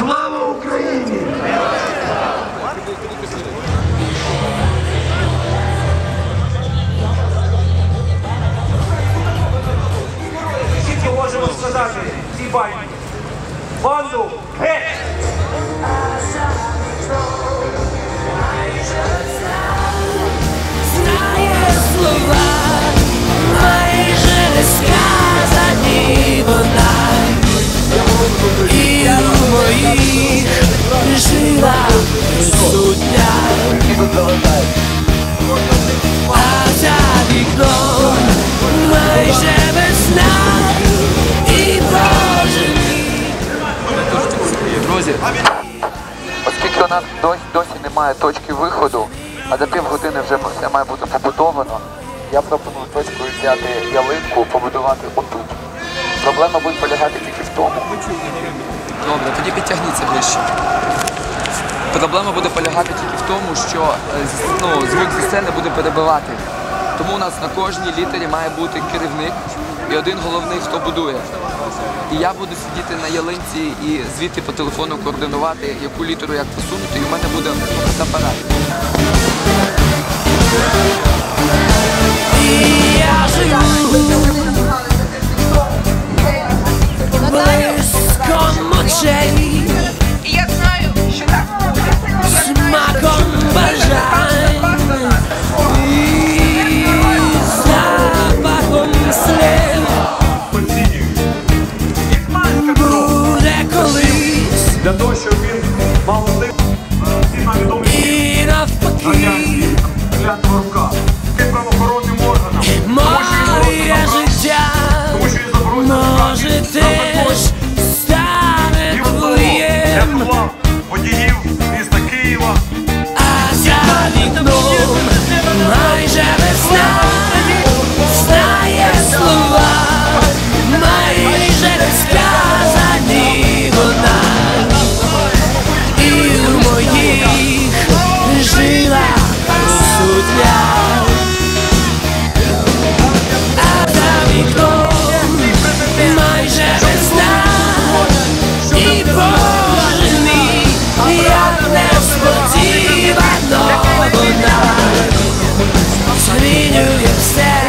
Flávio оскільки у нас досі, досі немає точки виходу, а за півгодини вже все має бути побудовано, я пропоную точкою взяти ялинку, побудувати отут. Проблема буде полягати тільки в тому. Добре, тоді підтягніться ближче. Проблема буде полягати тільки в тому, що е, ну, звук зі сцени буде перебивати. Тому у нас на кожній літері має бути керівник і один головний, хто будує. І я буду сидіти на ялинці і звідти по телефону координувати, яку літеру як посунути, і в мене буде фотоапарат. Я живу близьком очей moment. вікно майже весна і кожний, як несподівано вона змінює все.